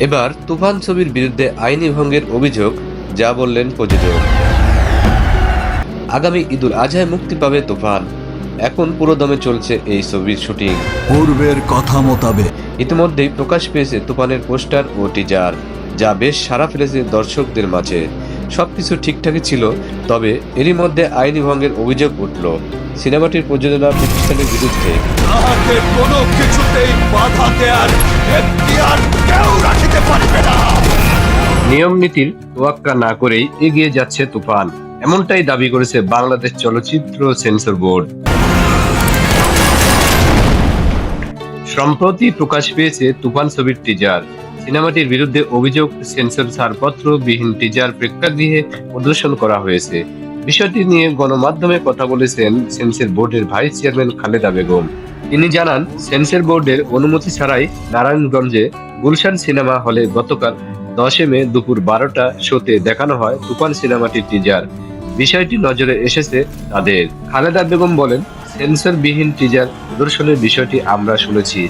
এবার তুফান ছবির বিরুদ্ধে আইনি ভঙ্গের অভিযোগ যা বললেন প্রযোজক। আগামী ঈদুল আজহায় মুক্তি পাবে তুফান। এখন পুরো দমে চলছে এই ছবির শুটিং। পূর্বের কথা মোতাবেক। ইতিমধ্যেই প্রকাশ পেয়েছে তুফানের পোস্টার ও টিজার যা বেশ সারা ফেলেছে দর্শকদের মাঝে। সবকিছু ঠিকঠাকই ছিল তবে এরই মধ্যে আইনি ভঙ্গের অভিযোগ উঠল। সিনেমাটির প্রযোজনা প্রতিষ্ঠানের বিরুদ্ধে। কোনো কিছুতেই বাধা দেয়ার কেউ রাখিতে পারিবে না। নিয়ম নীতির তোয়াক্কা না করেই এগিয়ে যাচ্ছে তুফান। এমনটাই দাবি করেছে বাংলাদেশ চলচ্চিত্র সেন্সর বোর্ড। সম্প্রতি প্রকাশ পেয়েছে তুফান ছবির টিজার সিনেমাটির বিরুদ্ধে অভিযোগ, সেন্সর, ছাড়পত্র, বিহীন টিজার প্রেক্ষাগৃহে প্রদর্শন করা হয়েছে। বিষয়টি নিয়ে গণমাধ্যমে কথা বলেছেন সেন্সর বোর্ডের ভাইস চেয়ারম্যান খালেদা বেগম। তিনি জানান, সেন্সর বোর্ডের অনুমতি ছাড়াই নারায়ণগঞ্জে গুলশান সিনেমা হলে গতকাল দশে মে দুপুর বারোটা শোতে দেখানো হয় তুফান সিনেমাটির টিজার বিষয়টি নজরে এসেছে তাদের। খালেদা বেগম বলেন সেন্সরবিহীন টিজার প্রদর্শনের বিষয়টি আমরা শুনেছি।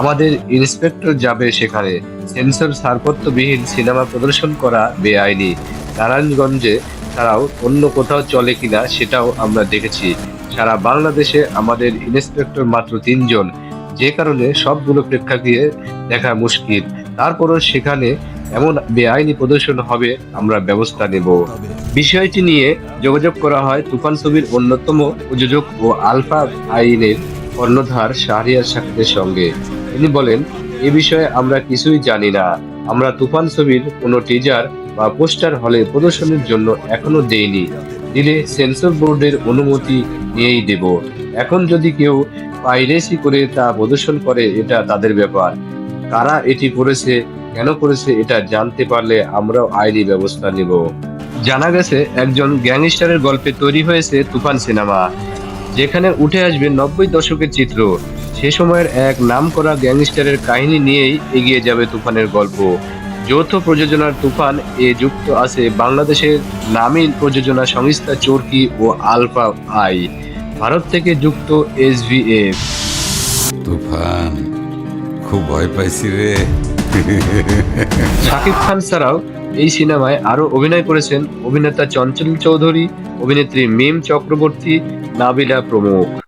আমাদের ইন্সপেক্টর যাবে সেখানে। সেন্সর ছাড়পত্রবিহীন সিনেমা প্রদর্শন করা বেআইনি। নারায়ণগঞ্জে ছাড়াও অন্য কোথাও চলে কিনা সেটাও আমরা দেখেছি। সারা বাংলাদেশে আমাদের ইন্সপেক্টর মাত্র তিনজন। যে কারণে সবগুলো প্রেক্ষাগৃহে দেখা মুশকিল। তারপরও সেখানে এমন বেআইনি প্রদর্শন হবে, আমরা ব্যবস্থা নেব। বিষয়টি নিয়ে যোগাযোগ করা হয় তুফান ছবির অন্যতম প্রযোজক ও আলফা আইনের কর্ণধার শাহরিয়ার শাকিদের সঙ্গে। তিনি বলেন, এ বিষয়ে আমরা কিছুই জানি না। আমরা তুফান ছবির কোনো টিজার বা পোস্টার হলে প্রদর্শনের জন্য এখনও দেইনি। দিলে সেন্সর বোর্ডের অনুমতি নিয়েই দেব। এখন যদি কেউ পাইরেসি করে তা প্রদর্শন করে, এটা তাদের ব্যাপার। কারা এটি করেছে, কেন করেছে, এটা জানতে পারলে আমরাও আইনি ব্যবস্থা নেব। জানা গেছে, একজন গ্যাংস্টারের গল্পে তৈরি হয়েছে তুফান সিনেমা। যেখানে উঠে আসবে নব্বই দশকের চিত্র। সে সময়ের এক নামকরা গ্যাংস্টারের কাহিনী নিয়েই এগিয়ে যাবে তুফানের গল্প। যৌথ প্রযোজনার তুফান এ যুক্ত আছে বাংলাদেশের নামী প্রযোজনা সংস্থা চরকি ও আলফা আই। ভারত থেকে যুক্ত এসভিএফ তুফান, খুব ভয় পাইছি রে। শাকিব খান ছাড়াও এই সিনেমায় আরও অভিনয় করেছেন অভিনেতা চঞ্চল চৌধুরী, অভিনেত্রী মিম চক্রবর্তী, নাবিলা প্রমুখ।